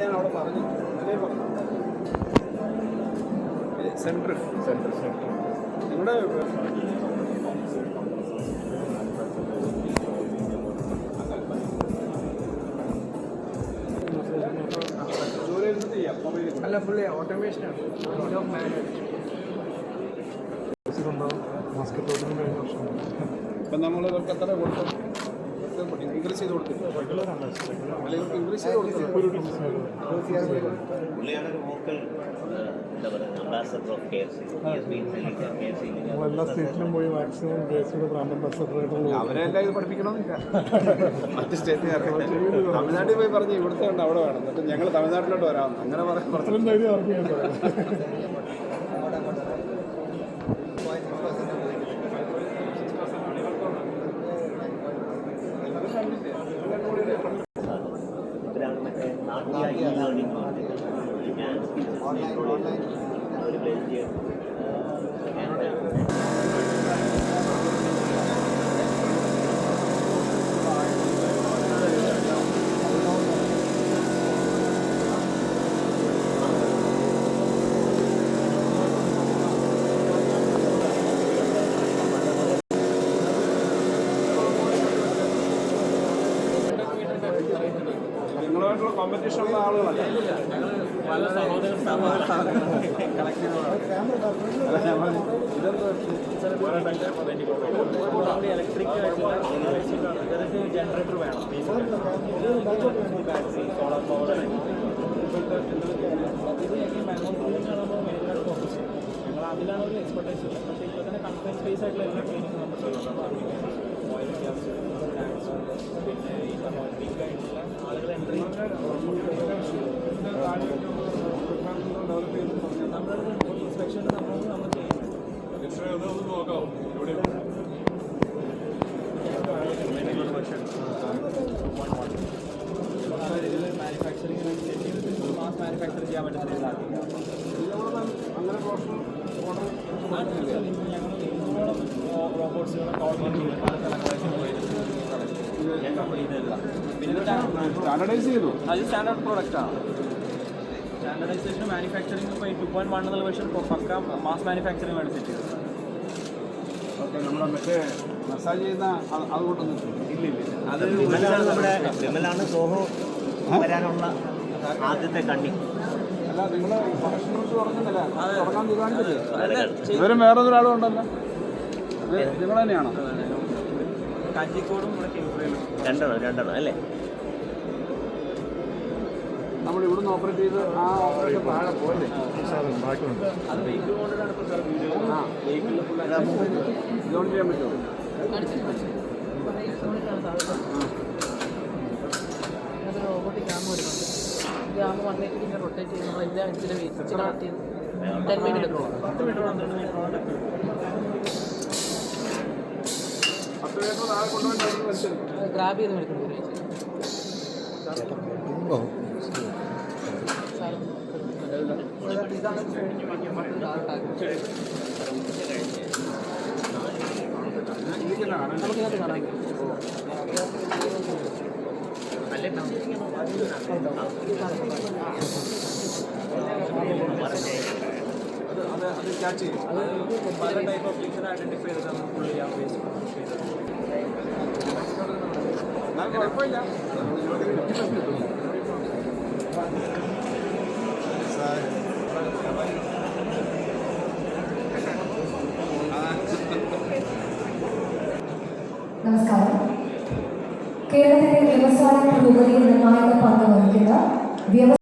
ഞാൻ അവിടെ പറഞ്ഞു. ഇന്നലെ പറഞ്ഞു സെൻട്രൽ. Central central. നിങ്ങളുടെ അല്ല ഫുള്ളി ഓട്ടോമേഷനാണ് ബാസ്കറ്റോട്ടിന് കഴിഞ്ഞ വർഷം ഇപ്പം നമ്മൾ എത്ര കൊടുത്തു? ഇൻക്രീസ് ചെയ്ത് കൊടുത്തില്ല അല്ലെങ്കിൽ ഇൻക്രീസ് ചെയ്ത് കൊടുത്തില്ല പുള്ളിയാണ് ഒരു വോക്കൽ എന്താ പറയുക ambassador of K F been selling K F എല്ലാ സ്റ്റേറ്റിലും പോയി മാക്സിമം കേസിയുടെ ബ്രാൻഡ് അംബാസഡർ അവരെല്ലാം ഇത് പഠിപ്പിക്കണമെന്നില്ല. മറ്റ് സ്റ്റേറ്റുകാർക്ക് തമിഴ്നാട്ടിൽ പോയി പറഞ്ഞ് ഇവിടുത്തെ ഉണ്ട് അവിടെ വേണം. എന്നിട്ട് ഞങ്ങൾ തമിഴ്നാട്ടിലോട്ട് വരാം. അങ്ങനെ പറഞ്ഞു അത്രയും ഒരു പ്ലേസ് നിങ്ങളുമായിട്ടുള്ള കോമ്പറ്റീഷൻ ഉള്ള ആളുകളല്ല? പറഞ്ഞു, ജനറേറ്റർ വേണം ബാറ്ററി സോളാർ പവർ ഞങ്ങൾ അതിലാണ് ഒരു എക്സ്പെർട്ടൈസ് ഉള്ളത് പക്ഷേ ഇപ്പോൾ തന്നെ കൺഫൈൻ സ്പേസ് ആയിട്ടുള്ള എല്ലാ ട്രെയിനിങ് നമ്മൾ ചെയ്യുന്നുണ്ട് ഓയിൽ ഗ്യാസ് പിന്നെ ഈ ബിഗ് ആയിട്ടുള്ള ആളുകൾ എൻട്രി നമ്മുടെ ഇൻസ്പെക്ഷൻ നമ്മൾ നമ്മൾ ചെയ്യുന്നത് മാനുഫാക്ചറിംഗ് മാനുഫാക്ചർ ചെയ്യാൻ പറ്റുന്ന ഞങ്ങൾ ഇരുന്നൂറോളം പോയിരുന്നു ഇത് സ്റ്റാൻഡർഡൈസ് ചെയ്തു. അത് സ്റ്റാൻഡേർഡ് പ്രോഡക്റ്റാണ് സ്റ്റാൻഡർഡൈസേഷൻ മാനുഫാക്ചറിംഗ് ഇപ്പോൾ ഈ ടു പോയിന്റ് വൺ എന്നുള്ള വെർഷൻ പക്ക മാസ് മാനുഫാക്ചറിംഗ് ആണ് സെറ്റ് ചെയ്തത് ഓക്കെ നമ്മളെ മറ്റേ മസാജ് ചെയ്യുന്ന അത് അതുകൊണ്ടൊന്നും ഇല്ല. ഇല്ല അത് നമ്മുടെ വിമലാണ് സോഹോ വരാനുള്ള ആദ്യത്തെ കണ്ണി. ഇവരും വേറെ ഒരാളും ഉണ്ടല്ലോ. നിങ്ങൾ തന്നെയാണോ രണ്ടെണ്ണം രണ്ടെണ്ണം അല്ലേ? നമ്മൾ ഇവിടുന്ന് ഓപ്പറേറ്റ് ചെയ്ത് ആ ഓപ്പറേഷൻ താഴെ പോലെ അത് വെഹിക്കിൾ കൊണ്ടിട്ടാണ് ഇപ്പോൾ സാർ വീഡിയോ ആ വെഹിക്കിളിൽ ഫുൾ ഇതുകൊണ്ട് ചെയ്യാൻ പറ്റുമോ റോബോട്ടിക് ക്യാമ വരുന്നുണ്ട് ക്യാമ വൺ എയ്റ്റി ഡിഗ്രി റൊട്ടേറ്റ് ചെയ്ത് നമ്മൾ എല്ലാ ഇതിലെ വെച്ച് കണക്ട് ചെയ്ത് ടെൻ മിനിറ്റ് എടുക്കും പത്ത് മീറ്റർ പന്ത്രണ്ട് മീറ്ററോളം ഡെപ്ത് പത്ത് മീറ്റർ താഴെ കൊണ്ടുപോയി വെച്ചു ഗ്രാബ് ചെയ്ത് എടുക്കുന്നത് നമുക്കിതിനകത്ത് കാണാം അത് അത് ക്യാച്ച് ചെയ്യും പല ടൈപ്പ് ഓഫ് ഫിക്ഷൻ ഐഡന്റിഫൈ ചെയ്തിട്ടാണ് നമ്മൾ ഫുൾ ചെയ്യാൻ വേസ്റ്റ് ചെയ്തത് കുഴപ്പമില്ല നമസ്കാരം. കേരളത്തിലെ വ്യവസായ പുരോഗതിയിൽ നിർണായക പങ്ക് വഹിക്കുന്ന വ്യവസായ